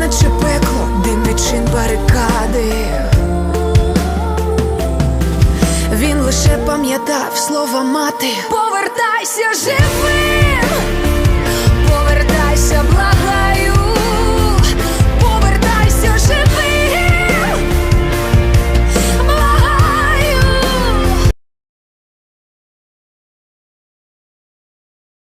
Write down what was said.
Наче пекло, дим чин барикади. Він лише пам'ятав слова мати. Повертайся живий!